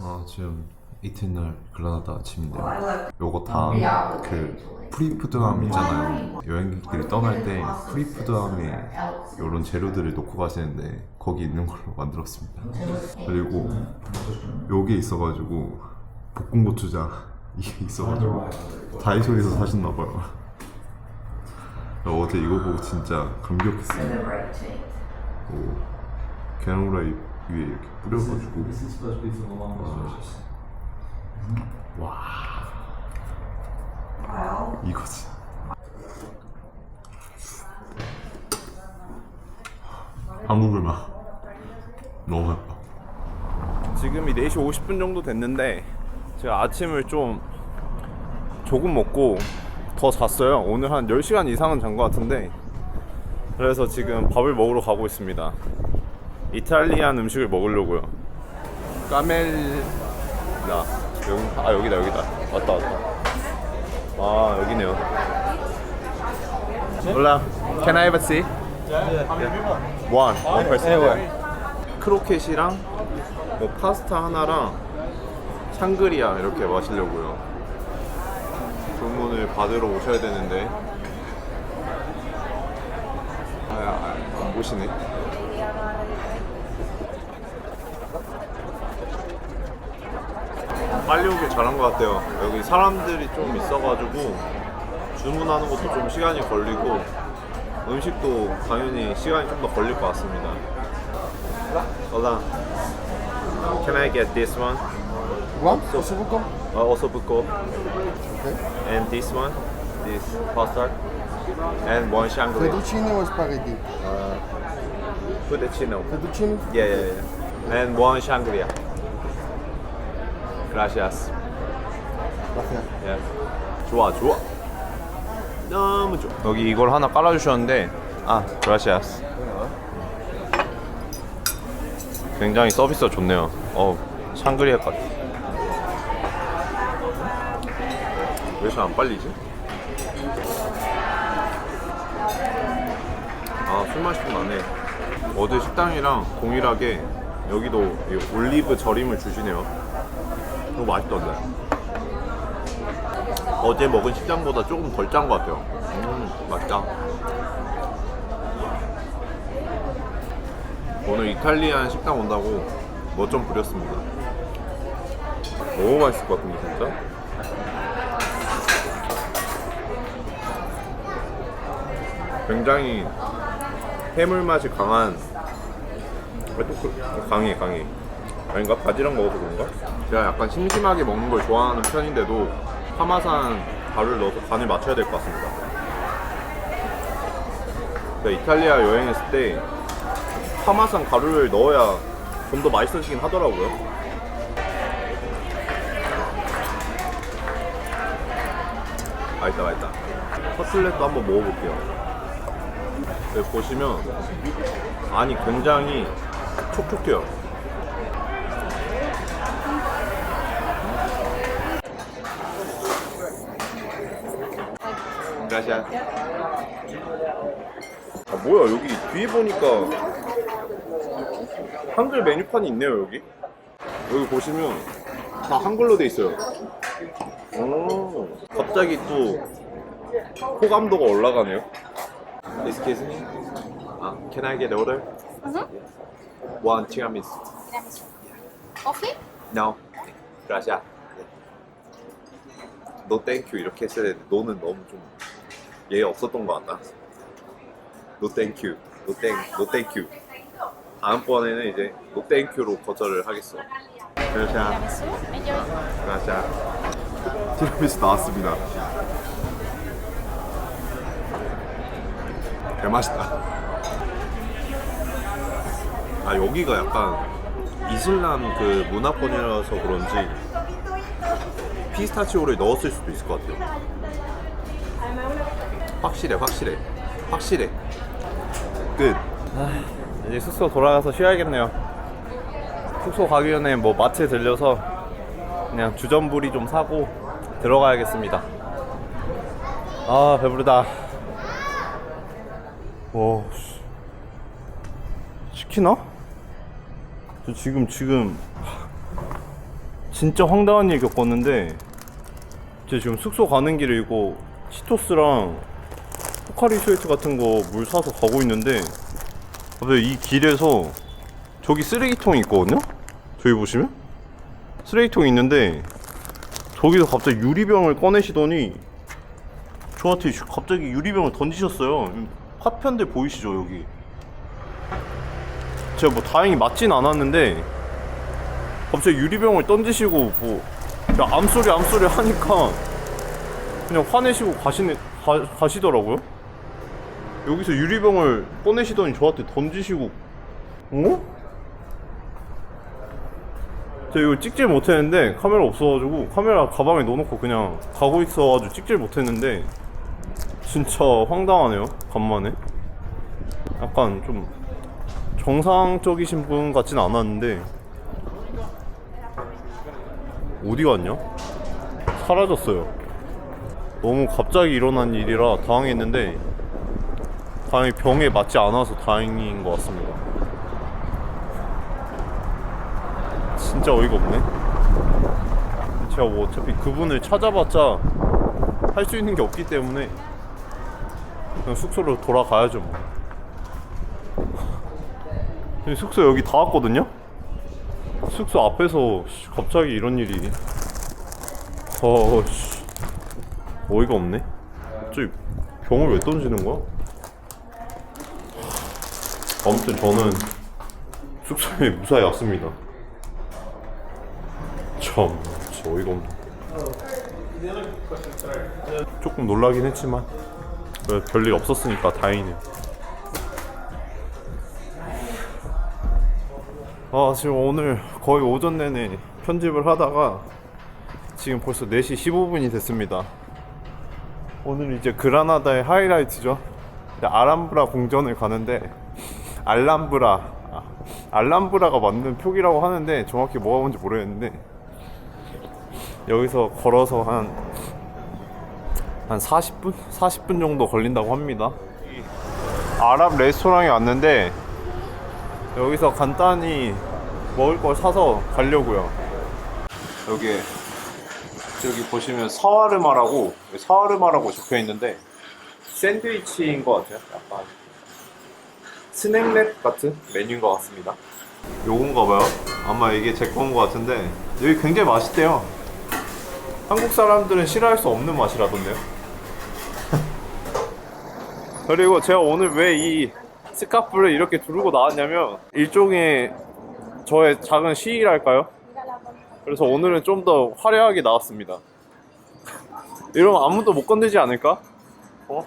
아 지금 이튿날 글라나다 아침인데요. 요거 다 그 프리푸드함 있잖아요. 여행객들이 떠날 때 프리푸드함에 이런 재료들을 놓고 가시는데 거기 있는 걸로 만들었습니다. 그리고 요게 있어가지고 볶음 고추장 이게 있어가지고 다이소에서 사셨나 봐요. 어제 이거 보고 진짜 감격했어요. 오, 계란 후라이 위에 이렇게 뿌려가지고 This is supposed to be for the longest wishes. 이거지. 한국을 막 너무 예뻐. 지금이 4시 50분 정도 됐는데 제가 아침을 좀 조금 먹고 더 잤어요. 오늘 한 10시간 이상은 잔 것 같은데 그래서 지금 밥을 먹으러 가고 있습니다. 이탈리안 음식을 먹으려고요. 까멜라 여기 아 여기다 여기다 왔다 왔다 아 여기네요. Hola, can I have a seat? One, one person. 크로켓이랑 뭐 파스타 하나랑 샹그리아 이렇게 마시려고요. 주문을 받으러 오셔야 되는데 아, 아, 안 보시네. 빨리 오길 잘한 것 같아요. 여기 사람들이 좀 있어가지고 주문하는 것도 좀 시간이 걸리고 음식도 당연히 시간이 좀 더 걸릴 것 같습니다. Hold on. Can I get this one? One? Ossobuco? Uh, also buko. Okay. And this one? This pasta? And one Shangri. Fettuccine or spaghetti? Fettuccine. Fettuccine? Yeah, yeah, yeah. And one Shangri. Gracias. Gracias. 예. 좋아 좋아 너무 좋아 여기 이걸 하나 깔아주셨는데 아 그라시아스 굉장히 서비스가 좋네요 어 샹그리아 같아 왜 잘 안 빨리지? 아술 맛이 좀 나네 어제 식당이랑 동일하게 여기도 이 올리브 절임을 주시네요 너무 맛있던데 어제 먹은 식당보다 조금 덜 짠 것 같아요. 음, 맛있다. 오늘 이탈리안 식당 온다고 뭐 좀 부렸습니다. 너무 맛있을 것 같은데 진짜. 굉장히 해물 맛이 강한 아, 또 그- 강해 강해 아닌가? 바지락 먹어서 그런가? 제가 약간 심심하게 먹는 걸 좋아하는 편인데도 파마산 가루를 넣어서 간을 맞춰야 될 것 같습니다. 제가 이탈리아 여행했을 때 파마산 가루를 넣어야 좀 더 맛있어지긴 하더라고요. 맛있다 맛있다. 커틀렛도 한번 먹어볼게요. 여기 보시면 안이 굉장히 촉촉해요. gracias. 아 뭐야 여기 뒤에 보니까 한글 메뉴판이 있네요 여기. 여기 보시면 다 한글로 돼 있어요. 오, 갑자기 또 호감도가 올라가네요. Excuse me. 아, can I get order? One tiramisu. Coffee? No. Gracias. No thank you 이렇게 했어야 되는데 너는 너무 좀 예의 없었던 것 같다. No thank you. 다음번에는 이제 you로 거절을 하겠어. Enjoy. Gracias. 티라미수 나왔습니다. 개 맛있다. 아 여기가 약간 이슬람 그 문화권이라서 그런지 피스타치오를 넣었을 수도 있을 것 같아요. 확실해, 확실해, 확실해. 끝. 아, 이제 숙소 돌아가서 쉬어야겠네요. 숙소 가기 전에 뭐 마트에 들려서 그냥 주전부리 좀 사고 들어가야겠습니다. 아 배부르다. 와 씨. 시키나? 저 지금 지금 진짜 황당한 일 겪었는데 제가 지금 숙소 가는 길에 이거 치토스랑 포카리 스웨트 같은 거 물 사서 가고 있는데 갑자기 이 길에서 저기 쓰레기통이 있거든요? 저기 보시면 쓰레기통이 있는데 저기서 갑자기 유리병을 꺼내시더니 저한테 갑자기 유리병을 던지셨어요 파편들 보이시죠 여기 제가 뭐 다행히 맞진 않았는데 갑자기 유리병을 던지시고 뭐 암소리 암소리 하니까 그냥 화내시고 가시네 가, 가시더라고요. 여기서 유리병을 꺼내시더니 저한테 던지시고 어? 저 이거 찍질 못했는데 카메라 없어가지고 카메라 가방에 넣어놓고 그냥 가고 있어가지고 찍질 못했는데 진짜 황당하네요 간만에 약간 좀 정상적이신 분 같진 않았는데 어디 갔냐? 사라졌어요. 너무 갑자기 일어난 일이라 당황했는데 다행히 병에 맞지 않아서 다행인 것 같습니다. 진짜 어이가 없네. 제가 뭐 어차피 그분을 찾아봤자 할 수 있는 게 없기 때문에 그냥 숙소로 돌아가야죠 뭐. 숙소 여기 다 왔거든요? 숙소 앞에서 씨, 갑자기 이런 일이 어, 씨. 어이가 없네 저기 병을 왜 던지는 거야? 아무튼 저는 숙소에 무사히 왔습니다. 참 진짜 어이가 없네. 조금 놀라긴 했지만 왜 별일 없었으니까 다행이네요. 아 지금 오늘 거의 오전 내내 편집을 하다가 지금 벌써 4시 15분이 됐습니다. 오늘 이제 그라나다의 하이라이트죠. 아람브라 궁전을 가는데 알람브라 아, 알람브라가 만든 표기라고 하는데 정확히 뭐가 뭔지 모르겠는데 여기서 걸어서 한 한 40분? 40분 정도 걸린다고 합니다 아랍 레스토랑에 왔는데 여기서 간단히 먹을 걸 사서 가려고요. 여기 저기 보시면 사와르마라고 사와르마라고 적혀 있는데 샌드위치인 것 같아요. 약간 스낵랩 같은 메뉴인 것 같습니다. 요건가 봐요. 아마 이게 제 거인 것 같은데 여기 굉장히 맛있대요. 한국 사람들은 싫어할 수 없는 맛이라던데요. 그리고 제가 오늘 왜 이 스카프를 이렇게 두르고 나왔냐면 일종의 저의 작은 시위랄까요? 그래서 오늘은 좀 더 화려하게 나왔습니다. 이러면 아무도 못 건들지 않을까? 어?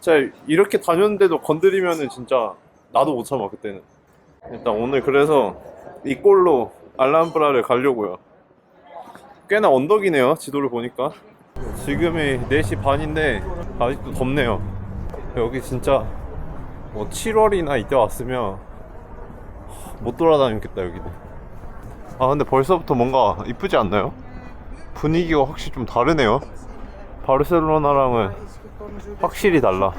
제가 이렇게 다녔는데도 건드리면은 진짜 나도 못 참아 그때는. 일단 오늘 그래서 이 꼴로 알람브라를 가려고요. 꽤나 언덕이네요 지도를 보니까. 지금이 4시 반인데 아직도 덥네요. 여기 진짜 뭐 7월이나 이때 왔으면 못 돌아다녔겠다 여기는 아 근데 벌써부터 뭔가 이쁘지 않나요? 분위기가 확실히 좀 다르네요 바르셀로나랑은 확실히 달라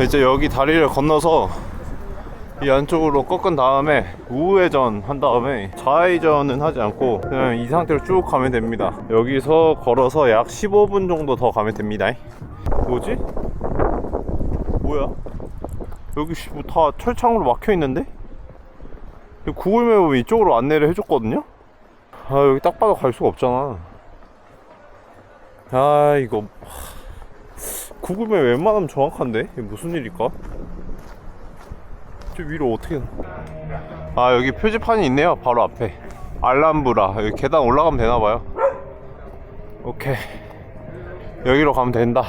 이제 여기 다리를 건너서 이 안쪽으로 꺾은 다음에 우회전 한 다음에 좌회전은 하지 않고 그냥 이 상태로 쭉 가면 됩니다 여기서 걸어서 약 15분 정도 더 가면 됩니다 뭐지? 뭐야? 여기 씨, 뭐다 철창으로 막혀 있는데? 구글맵 보면 이쪽으로 안내를 해줬거든요? 아 여기 딱 봐도 갈 수가 없잖아 아 이거 구글맵 웬만하면 정확한데? 이게 무슨 일일까? 저 위로 어떻게 아 여기 표지판이 있네요. 바로 앞에. 알람브라. 여기 계단 올라가면 되나봐요. 오케이. 여기로 가면 된다.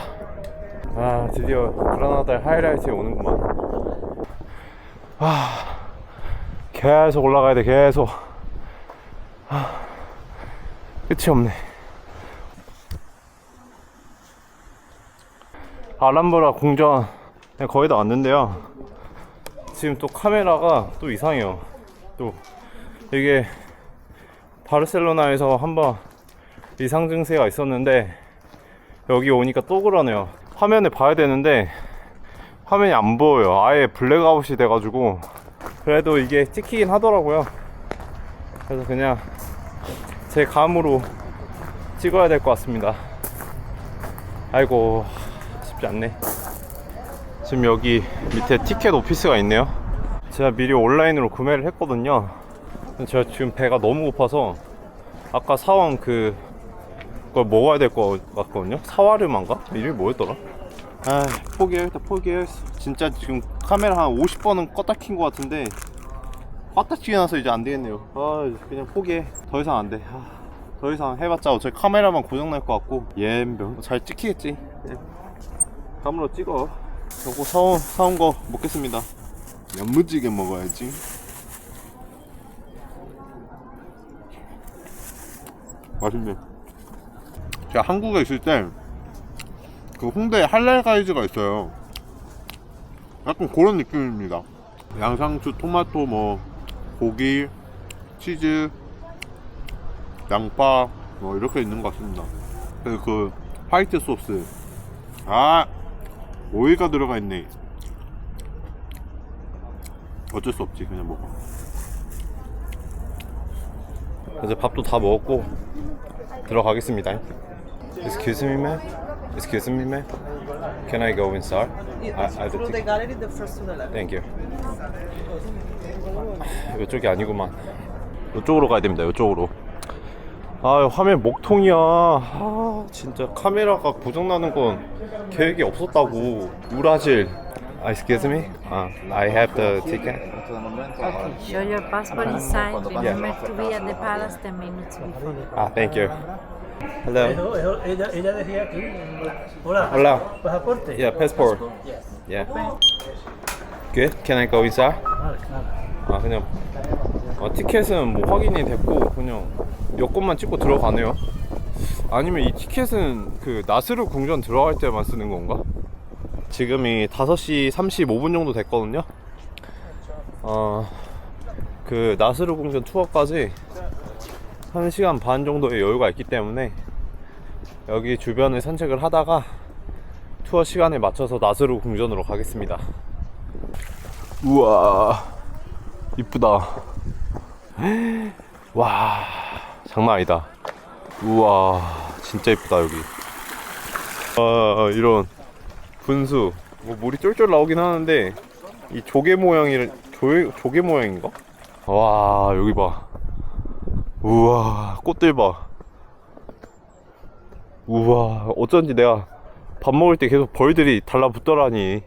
아 드디어 그라나다의 하이라이트에 오는구만. 아 계속 올라가야 돼 계속. 아, 끝이 없네 아람브라 궁전 거의 다 왔는데요. 지금 또 카메라가 또 이상해요. 또 이게 바르셀로나에서 한번 이상 증세가 있었는데 여기 오니까 또 그러네요. 화면에 봐야 되는데 화면이 안 보여요. 아예 블랙아웃이 돼가지고 그래도 이게 찍히긴 하더라고요. 그래서 그냥 제 감으로 찍어야 될 것 같습니다. 아이고 쉽지 않네. 지금 여기 밑에 티켓 오피스가 있네요. 제가 미리 온라인으로 구매를 했거든요. 제가 지금 배가 너무 고파서 아까 사온 그 그걸 먹어야 될 것 같거든요. 사와르만가? 이름이 뭐였더라? 아 포기해요 일단 포기해요 진짜 지금 카메라 한 50번은 껐다 킨 것 같은데 껐다 키고 나서 이제 안 되겠네요 아 그냥 포기해 더 이상 안돼 아, 더 이상 해봤자 어차피 카메라만 고장날 것 같고 예병 잘 찍히겠지 카메라 찍어 요거 사온, 사온 거 먹겠습니다 야무지게 먹어야지 맛있네 제가 한국에 있을 때 그 홍대에 할랄 가이즈가 있어요. 약간 그런 느낌입니다. 양상추, 토마토, 뭐 고기, 치즈, 양파 뭐 이렇게 있는 것 같습니다. 그리고 그 화이트 소스, 아 오이가 들어가 있네. 어쩔 수 없지 그냥 먹어. 이제 밥도 다 먹었고 들어가겠습니다. Excuse me, ma'am. Excuse me, ma'am. Can I go inside? I, I Through the gallery, the first to the left. Thank you. 이쪽이 아니구만. 이쪽으로 가야 됩니다. 이쪽으로. 아 화면 목통이야. 아 진짜 카메라가 고장 나는 건 계획이 없었다고. 우라질. 아, excuse me. 아, I have the ticket. Okay, show your passport inside. Remember to be at the palace 10 minutes before. Ah, thank you. Hello. Ella, ella, decía aquí. Hola. Hola. ¿Pasaporte? Yeah, passport. Yeah. Good. Can I go inside? 아 그냥 아, 티켓은 뭐 확인이 됐고 그냥 여권만 찍고 들어가네요. 아니면 이 티켓은 그 나스르 궁전 들어갈 때만 쓰는 건가? 지금이 5시 35분 정도 됐거든요. 어, 그 나스르 궁전 투어까지 1시간 반 정도의 여유가 있기 때문에 여기 주변을 산책을 하다가 투어 시간에 맞춰서 나스르 궁전으로 가겠습니다. 우와 이쁘다 와 장난 아니다. 우와 진짜 이쁘다 여기. 아 이런 분수. 뭐 물이 쫄쫄 나오긴 하는데 이 조개 모양이 조, 조개 모양인가? 와 여기 봐. 우와 꽃들 봐. 우와 어쩐지 내가 밥 먹을 때 계속 벌들이 달라붙더라니.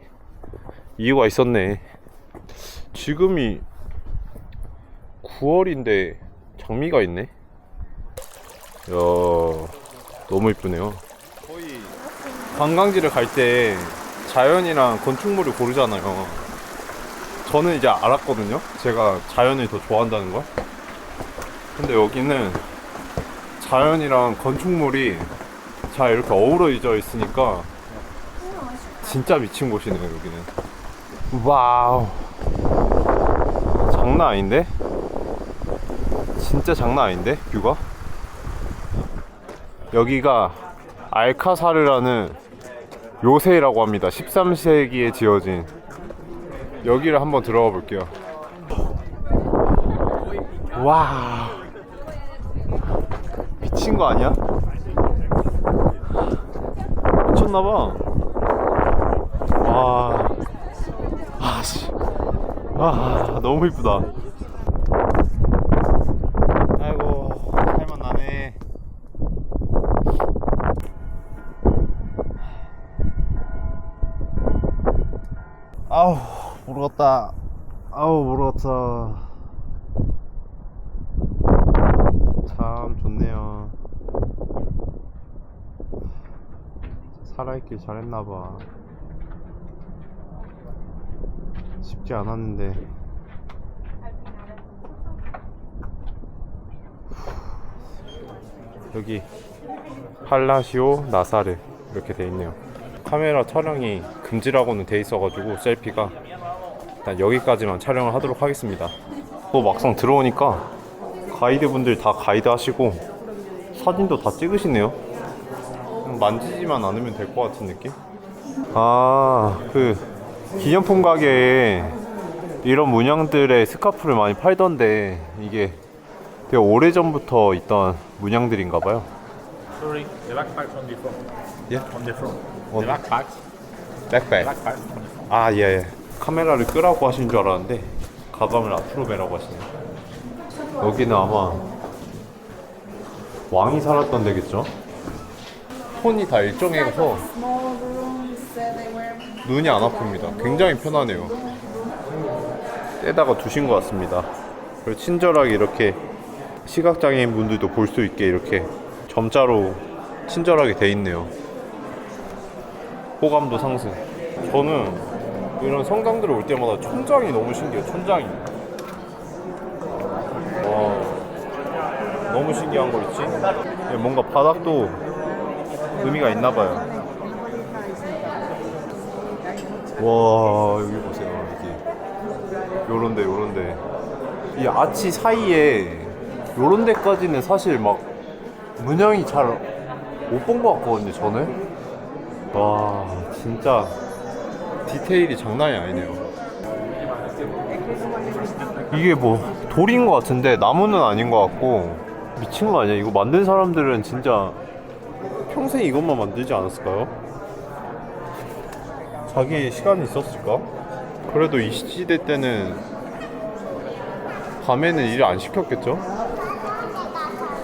이유가 있었네. 지금이 9월인데 장미가 있네. 야, 너무 이쁘네요. 거의 관광지를 갈 때 자연이랑 건축물을 고르잖아요. 저는 이제 알았거든요. 제가 자연을 더 좋아한다는 걸. 근데 여기는 자연이랑 건축물이 잘 이렇게 어우러져 있으니까 진짜 미친 곳이네요, 여기는. 와우. 장난 아닌데? 진짜 장난 아닌데? 뷰가? 여기가 알카사르라는 요새라고 합니다. 13세기에 지어진 여기를 한번 들어가 볼게요. 와 미친 거 아니야? 미쳤나봐. 와 아씨 아 너무 이쁘다 모르겠다. 아우 모르겠다 참 좋네요. 살아있길 잘했나봐. 쉽지 않았는데. 여기 팔라시오 나사르. 이렇게 돼 있네요. 카메라 촬영이 금지라고는 돼 있어가지고 셀피가 일단 여기까지만 촬영을 하도록 하겠습니다 또 막상 들어오니까 가이드분들 다 가이드 하시고 사진도 다 찍으시네요 만지지만 않으면 될 것 같은 느낌 아 그 기념품 가게에 이런 문양들의 스카프를 많이 팔던데 이게 되게 오래전부터 있던 문양들인가 봐요. Sorry, the backpacks on the front. Yeah. On the front. On- The backpacks. the front. 아, 예, 예. 카메라를 끄라고 하신 줄 알았는데 가방을 앞으로 매라고 하시네요. 여기는 아마 왕이 살았던 데겠죠? 폰이 다 일정해서 눈이 안 아픕니다. 굉장히 편하네요. 떼다가 두신 것 같습니다. 그리고 친절하게 이렇게 시각장애인 분들도 볼 수 있게 이렇게 점자로 친절하게 돼 있네요. 호감도 상승. 저는 이런 성당들 올 때마다 천장이 너무 신기해요. 천장이. 와, 너무 신기한 거 있지? 예, 뭔가 바닥도 의미가 있나 봐요. 와, 여기 보세요. 여기. 요런데, 요런데. 이 아치 사이에 요런 데까지는 사실 막 문양이 잘 못 본 것 같거든요, 저는. 와, 진짜 디테일이 장난이 아니네요. 이게 뭐 돌인 것 같은데 나무는 아닌 것 같고 미친 거 아니야? 이거 만든 사람들은 진짜 평생 이것만 만들지 않았을까요? 자기 시간이 있었을까? 그래도 이 시대 때는 밤에는 일을 안 시켰겠죠?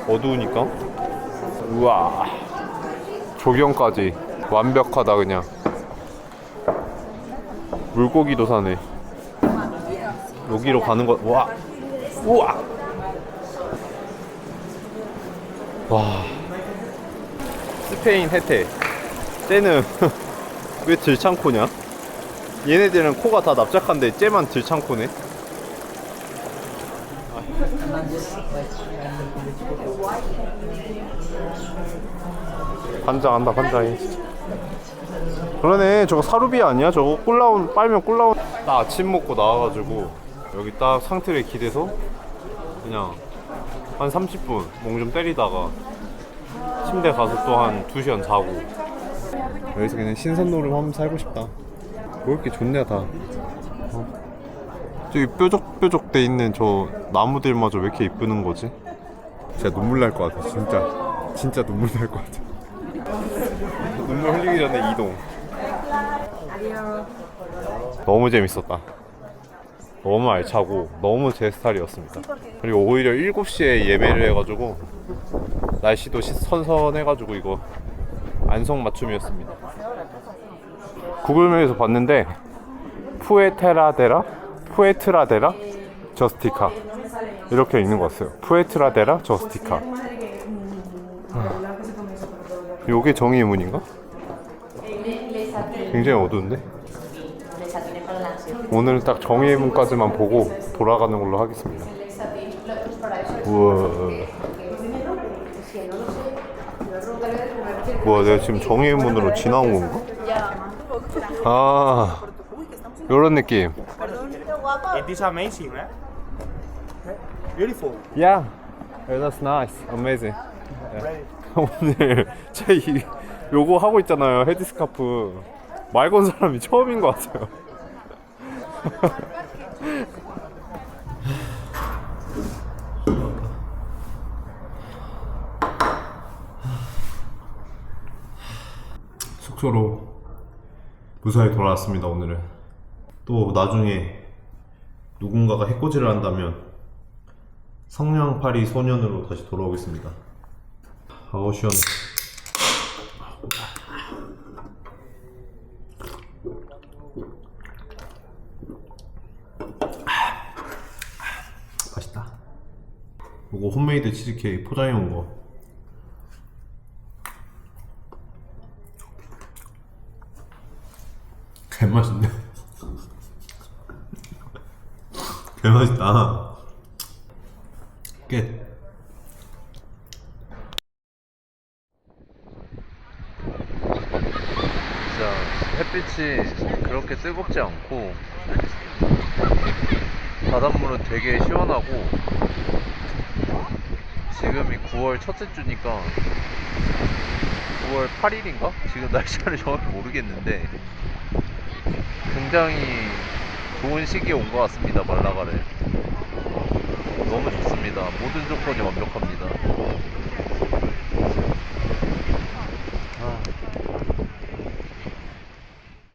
어두우니까. 우와. 조경까지 완벽하다 그냥. 물고기도 사네. 여기로 가는 것, 와, 우와, 와. 스페인 해태. 쟤는 왜 들창코냐? 얘네들은 코가 다 납작한데 쟤만 들창코네. 반장한다 반장이. 그러네 저거 사루비 아니야 저거 꿀라운 빨면 꿀라운 나 아침 먹고 나와가지고 여기 딱 상틀에 기대서 그냥 한 30분 멍좀 때리다가 침대 가서 또 한 2시간 자고 여기서 그냥 신선 노름 한번 살고 싶다 뭐 이렇게 좋냐 다 어. 저기 뾰족뾰족 돼 있는 저 나무들마저 왜 이렇게 이쁘는 거지? 진짜 눈물 날 것 같아 진짜 진짜 눈물 날 것 같아 눈물 흘리기 전에 이동 너무 재밌었다. 너무 알차고 너무 제 스타일이었습니다. 그리고 오히려 7시에 예매를 해가지고 날씨도 시- 선선해가지고 이거 안성 맞춤이었습니다. 구글맵에서 봤는데 푸에테라데라? 푸에트라데라? 저스티카 이렇게 있는 것 같아요. 푸에트라데라? 저스티카 요게 정의의 문인가? 굉장히 어두운데? 오늘 딱 정의의 문까지만 보고 돌아가는 걸로 하겠습니다. 우와. 뭐야, 내가 지금 정의의 문으로 지나온 건가? 아, 요런 느낌. It is amazing, eh? Beautiful. Yeah, that's nice, amazing. Yeah. 오늘 제 이, 요거 하고 있잖아요, 헤드스카프. 말 건 사람이 처음인 것 같아요. 숙소로 무사히 돌아왔습니다 오늘은 또 나중에 누군가가 해코지를 한다면 성냥팔이 소년으로 다시 돌아오겠습니다. 아우 시원 맛있다. 이거 홈메이드 치즈케이크 포장해 온 거. 개맛있네 개 맛있다 끝 진짜 햇빛이 그렇게 뜨겁지 않고 바닷물은 되게 시원하고 지금이 9월 첫째 주니까 9월 8일인가? 지금 날짜를 정확히 모르겠는데 굉장히 좋은 시기에 온 것 같습니다 말라가를 너무 좋습니다. 모든 조건이 완벽합니다.